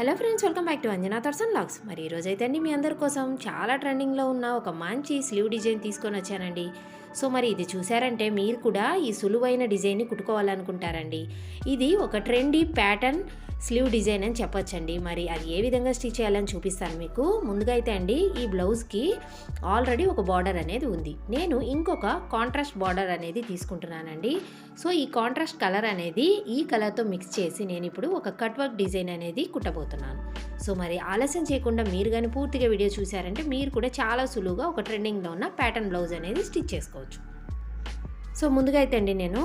Hello friends welcome back to Anjana తర్సన్ logs మరి ఈరోజు అయితే అండి మీ అందరి కోసం చాలా ట్రెండింగ్లో ఉన్న ఒక మంచి స్లీవ్ డిజైన్ తీసుకొని వచ్చానండి. సో మరి ఇది చూసారంటే మీరు కూడా ఈ సులువైన డిజైన్ని కుట్టుకోవాలనుకుంటారండి. ఇది ఒక ట్రెండీ ప్యాటర్న్ స్లీవ్ డిజైన్ అని చెప్పొచ్చండి. మరి అది ఏ విధంగా స్టిచ్ చేయాలని చూపిస్తాను మీకు. ముందుగా అయితే అండి ఈ బ్లౌజ్కి ఆల్రెడీ ఒక బార్డర్ అనేది ఉంది. నేను ఇంకొక కాంట్రాస్ట్ బార్డర్ అనేది తీసుకుంటున్నానండి. సో ఈ కాంట్రాస్ట్ కలర్ అనేది ఈ కలర్తో మిక్స్ చేసి నేను ఇప్పుడు ఒక కట్ వర్క్ డిజైన్ అనేది కుట్టబోతున్నాను. సో మరి ఆలస్యం చేయకుండా మీరు కానీ పూర్తిగా వీడియో చూసారంటే మీరు కూడా చాలా సులువుగా ఒక ట్రెండింగ్లో ఉన్న ప్యాటర్న్ బ్లౌజ్ అనేది స్టిచ్ చేసుకోవచ్చు. సో ముందుగా అయితే అండి నేను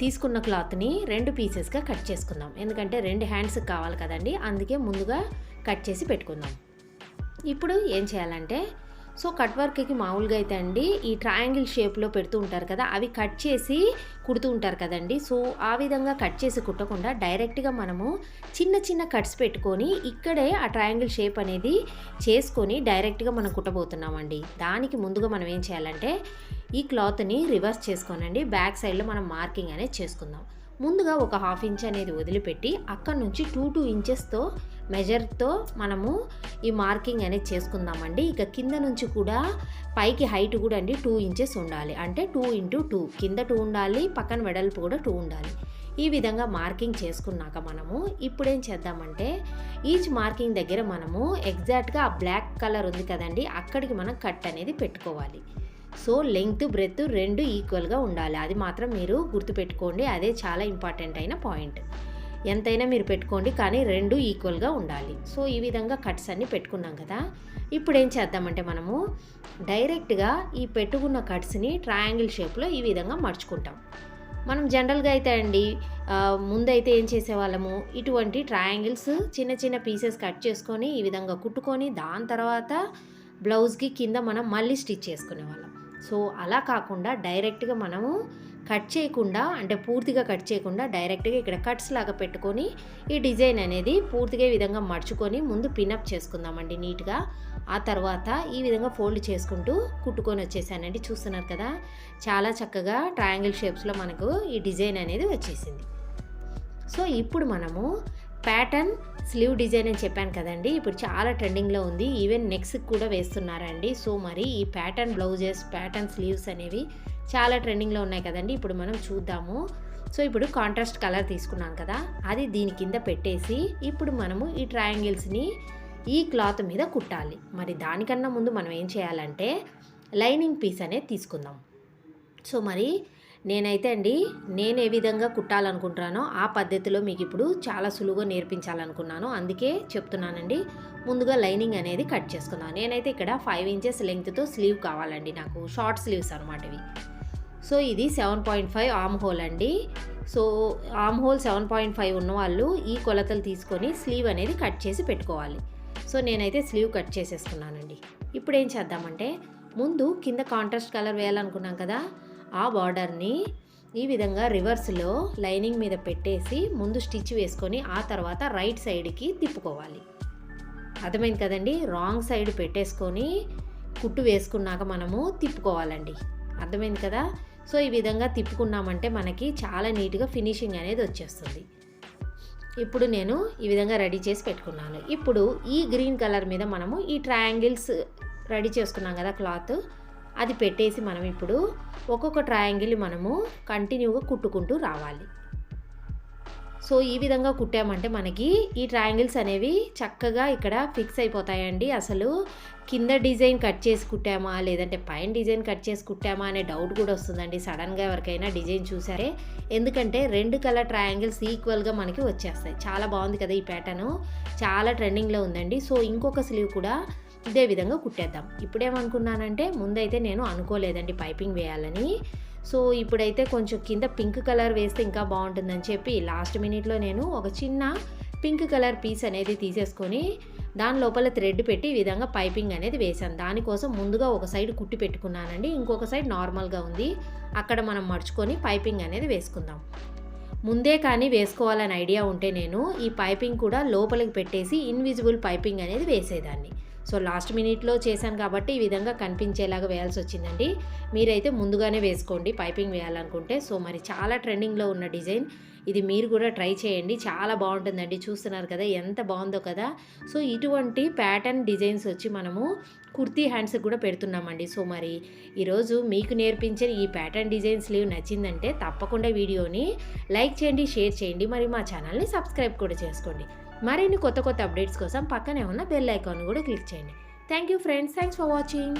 తీసుకున్న క్లాత్ని రెండు పీసెస్గా కట్ చేసుకుందాం. ఎందుకంటే రెండు హ్యాండ్స్కి కావాలి కదండి అందుకే ముందుగా కట్ చేసి పెట్టుకుందాం. ఇప్పుడు ఏం చేయాలంటే సో కట్ వర్క్కి మామూలుగా అయితే అండి ఈ ట్రయాంగిల్ షేప్లో పెడుతూ ఉంటారు కదా అవి కట్ చేసి కుడుతూ ఉంటారు కదండి. సో ఆ విధంగా కట్ చేసి కుట్టకుండా డైరెక్ట్గా మనము చిన్న చిన్న కట్స్ పెట్టుకొని ఇక్కడే ఆ ట్రయాంగిల్ షేప్ అనేది చేసుకొని డైరెక్ట్గా మనం కుట్టబోతున్నామండి. దానికి ముందుగా మనం ఏం చేయాలంటే ఈ క్లాత్ని రివర్స్ చేసుకోనండి. బ్యాక్ సైడ్లో మనం మార్కింగ్ అనేది చేసుకుందాం. ముందుగా ఒక హాఫ్ ఇంచ్ అనేది వదిలిపెట్టి అక్కడ నుంచి టూ టూ ఇంచెస్తో మెజర్తో మనము ఈ మార్కింగ్ అనేది చేసుకుందామండి. ఇక కింద నుంచి కూడా పైకి హైట్ కూడా అండి టూ ఇంచెస్ ఉండాలి. అంటే టూ ఇంటూ టూ. కింద టూ ఉండాలి పక్కన వెడల్పు కూడా టూ ఉండాలి. ఈ విధంగా మార్కింగ్ చేసుకున్నాక మనము ఇప్పుడు ఏం చేద్దామంటే ఈచ్ మార్కింగ్ దగ్గర మనము ఎగ్జాక్ట్గా ఆ బ్లాక్ కలర్ ఉంది కదండి అక్కడికి మనం కట్ అనేది పెట్టుకోవాలి. సో లెంగ్త్ బ్రెత్ రెండు ఈక్వల్గా ఉండాలి. అది మాత్రం మీరు గుర్తుపెట్టుకోండి. అదే చాలా ఇంపార్టెంట్ అయిన పాయింట్. ఎంతైనా మీరు పెట్టుకోండి కానీ రెండు ఈక్వల్గా ఉండాలి. సో ఈ విధంగా కట్స్ అన్నీ పెట్టుకున్నాం కదా. ఇప్పుడు ఏం చేద్దామంటే మనము డైరెక్ట్గా ఈ పెట్టుకున్న కట్స్ని ట్రయాంగిల్ షేప్లో ఈ విధంగా మర్చుకుంటాం మనం జనరల్గా అయితే అండి ముందైతే ఏం చేసేవాళ్ళము? ఇటువంటి ట్రయాంగిల్స్ చిన్న చిన్న పీసెస్ కట్ చేసుకొని ఈ విధంగా కుట్టుకొని దాని తర్వాత బ్లౌజ్కి కింద మనం మళ్ళీ స్టిచ్ చేసుకునేవాళ్ళం. సో అలా కాకుండా డైరెక్ట్గా మనము కట్ చేయకుండా అంటే పూర్తిగా కట్ చేయకుండా డైరెక్ట్గా ఇక్కడ కట్స్ లాగా పెట్టుకొని ఈ డిజైన్ అనేది పూర్తిగా ఈ విధంగా మడుచుకొని ముందు పినప్ చేసుకుందామండి నీట్గా. ఆ తర్వాత ఈ విధంగా ఫోల్డ్ చేసుకుంటూ కుట్టుకొని వచ్చేసానండి. చూస్తున్నారు కదా చాలా చక్కగా ట్రయాంగిల్ షేప్స్లో మనకు ఈ డిజైన్ అనేది వచ్చేసింది. సో ఇప్పుడు మనము ప్యాటర్న్ స్లీవ్ డిజైన్ అని చెప్పాను కదండి. ఇప్పుడు చాలా ట్రెండింగ్లో ఉంది. ఈవెన్ నెక్స్కి కూడా వేస్తున్నారండి. సో మరి ఈ ప్యాటర్న్ బ్లౌజెస్ ప్యాటర్న్ స్లీవ్స్ అనేవి చాలా ట్రెండింగ్లో ఉన్నాయి కదండి. ఇప్పుడు మనం చూద్దాము. సో ఇప్పుడు కాంట్రాస్ట్ కలర్ తీసుకున్నాం కదా. అది దీని కింద పెట్టేసి ఇప్పుడు మనము ఈ ట్రయాంగిల్స్ని ఈ క్లాత్ మీద కుట్టాలి. మరి దానికన్నా ముందు మనం ఏం చేయాలంటే లైనింగ్ పీస్ అనేది తీసుకుందాం. సో మరి నేనైతే అండి నేను ఏ విధంగా కుట్టాలనుకుంటున్నానో ఆ పద్ధతిలో మీకు ఇప్పుడు చాలా సులువుగా నేర్పించాలనుకున్నాను. అందుకే చెప్తున్నానండి ముందుగా లైనింగ్ అనేది కట్ చేసుకున్నాను నేనైతే ఇక్కడ ఫైవ్ ఇంచెస్ లెంగ్త్తో స్లీవ్ కావాలండి నాకు షార్ట్ స్లీవ్స్ అనమాట ఇవి. సో ఇది seven point five arm hole అండి. So arm hole seven point five ఉన్నవాళ్ళు ఈ కొలతలు తీసుకొని స్లీవ్ అనేది కట్ చేసి పెట్టుకోవాలి. సో నేనైతే స్లీవ్ కట్ చేసేసుకున్నానండి. ఇప్పుడు ఏం చేద్దామంటే ముందు కింద కాంట్రాస్ట్ కలర్ వేయాలనుకున్నాం కదా ఆ బార్డర్ని ఈ విధంగా రివర్స్లో లైనింగ్ మీద పెట్టేసి ముందు స్టిచ్ వేసుకొని ఆ తర్వాత రైట్ సైడ్కి తిప్పుకోవాలి. అర్థమైంది కదండి? రాంగ్ సైడ్ పెట్టేసుకొని కుట్టు వేసుకున్నాక మనము తిప్పుకోవాలండి. అర్థమైంది కదా? సో ఈ విధంగా తిప్పుకున్నామంటే మనకి చాలా నీట్గా ఫినిషింగ్ అనేది వచ్చేస్తుంది. ఇప్పుడు నేను ఈ విధంగా రెడీ చేసి పెట్టుకున్నాను. ఇప్పుడు ఈ గ్రీన్ కలర్ మీద మనము ఈ ట్రయాంగిల్స్ రెడీ చేసుకున్నాం కదా క్లాత్. అది పెట్టేసి మనం ఇప్పుడు ఒక్కొక్క ట్రయాంగిల్ మనము కంటిన్యూగా కుట్టుకుంటూ రావాలి. సో ఈ విధంగా కుట్టామంటే మనకి ఈ ట్రయాంగిల్స్ అనేవి చక్కగా ఇక్కడ ఫిక్స్ అయిపోతాయండి. అసలు కింద డిజైన్ కట్ చేసి కుట్టామా లేదంటే పైన డిజైన్ కట్ చేసి కుట్టామా అనే డౌట్ కూడా వస్తుందండి. సడన్గా ఎవరికైనా డిజైన్ చూసారే. ఎందుకంటే రెండు కలర్ ట్రయాంగిల్స్ ఈక్వల్గా మనకి వచ్చేస్తాయి. చాలా బాగుంది కదా ఈ ప్యాటర్ను చాలా ట్రెండింగ్లో ఉందండి. సో ఇంకొక స్లీవ్ కూడా ఇదే విధంగా కుట్టేద్దాం. ఇప్పుడేమనుకున్నానంటే ముందైతే నేను అనుకోలేదండి పైపింగ్ వేయాలని. సో ఇప్పుడైతే కొంచెం కింద పింక్ కలర్ వేస్తే ఇంకా బాగుంటుందని చెప్పి లాస్ట్ మినిట్లో నేను ఒక చిన్న పింక్ కలర్ పీస్ అనేది తీసేసుకొని దాని లోపల థ్రెడ్ పెట్టి ఈ విధంగా పైపింగ్ అనేది వేసాను దానికోసం ముందుగా ఒక సైడ్ కుట్టి పెట్టుకున్నానండి. ఇంకొక సైడ్ నార్మల్గా ఉంది. అక్కడ మనం మర్చుకొని పైపింగ్ అనేది వేసుకుందాం. ముందే కానీ వేసుకోవాలని ఐడియా ఉంటే నేను ఈ పైపింగ్ కూడా లోపలికి పెట్టేసి ఇన్విజిబుల్ పైపింగ్ అనేది వేసేదాన్ని. సో లాస్ట్ మినిట్లో చేశాను కాబట్టి ఈ విధంగా కనిపించేలాగా వేయాల్సి వచ్చిందండి. మీరైతే ముందుగానే వేసుకోండి పైపింగ్ వేయాలనుకుంటే. సో మరి చాలా ట్రెండింగ్లో ఉన్న డిజైన్. ఇది మీరు కూడా ట్రై చేయండి. చాలా బాగుంటుందండి. చూస్తున్నారు కదా ఎంత బాగుందో కదా. సో ఇటువంటి ప్యాటర్న్ డిజైన్స్ వచ్చి మనము కుర్తీ హ్యాండ్స్కి కూడా పెడుతున్నామండి. సో మరి ఈరోజు మీకు నేర్పించిన ఈ ప్యాటర్న్ డిజైన్ స్లీవ్ నచ్చిందంటే తప్పకుండా వీడియోని లైక్ చేయండి షేర్ చేయండి. మరి మా ఛానల్ని సబ్స్క్రైబ్ కూడా చేసుకోండి. మరిన్ని కొత్త కొత్త అప్డేట్స్ కోసం పక్కనే ఉన్న బెల్ ఐకాన్ కూడా క్లిక్ చేయండి. Thank you friends thanks for watching